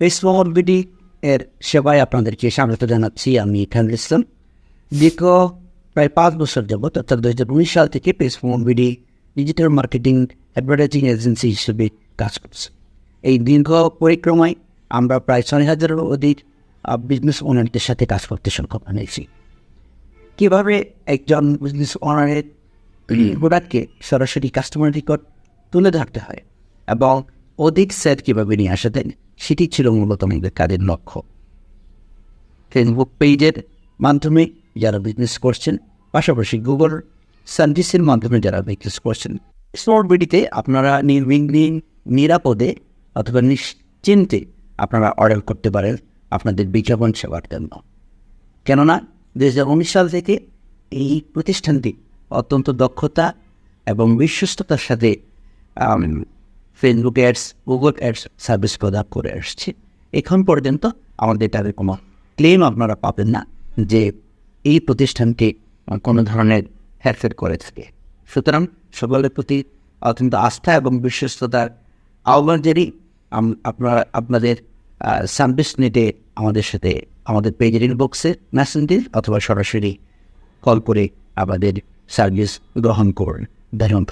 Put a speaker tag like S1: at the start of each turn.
S1: BD এর সেবায় আপনাদেরকে স্বাগত জানাচ্ছি আমি খানুল ইসলাম দীর্ঘ প্রায় পাঁচ বছর যাবত অর্থাৎ দু হাজার উনিশ সাল থেকে Pesmohor BD digital marketing advertising agency হিসেবে কাজ করছে এই দীর্ঘ পরিক্রমায় আমরা প্রায় ছয় হাজারেরও অধিক বিজনেস ওনারদের সাথে কাজ করতে সক্ষম হয়েছি কীভাবে একজন বিজনেস ওনারের প্রোডাক্টকে সরাসরি কাস্টমার নিকট তুলে ধরতে হয় এবং অধিক সেট কীভাবে নিয়ে আসা দেন সেটি ছিল মূলত আমাদের কাজের লক্ষ্য। ফেসবুক পেজের মাধ্যমে যারা বিজনেস করছেন, পাশাপাশি গুগল সার্ভিসের মাধ্যমে যারা বিজনেস করছেন স্মার্ট বিডিতে আপনারা নির্বিঘ্নে, নিরাপদে অথবা নিশ্চিন্তে আপনারা অর্ডার করতে পারেন আপনাদের বিজ্ঞাপন সেবার জন্য। কেননা দু হাজার উনিশ সাল থেকে এই প্রতিষ্ঠানটি অত্যন্ত দক্ষতা এবং বিশ্বস্ততার সাথে Facebook ads Google ads service প্রদান করে আসছে। এখন পর্যন্ত আমাদের তাদের কোনো ক্লেম আপনারা পাবেন না যে এই প্রতিষ্ঠানটি কোনো ধরনের হ্যারফের করে থাকে সুতরাং সকলের প্রতি অত্যন্ত আস্থা এবং বিশ্বস্ততার আহ্বান জানি আপনারা, আপনাদের সার্ভিস নিতে আমাদের সাথে, আমাদের পেজের ইনবক্সে মেসেজ দিন অথবা সরাসরি কল করে আমাদের সার্ভিস গ্রহণ করুন। ধন্যবাদ।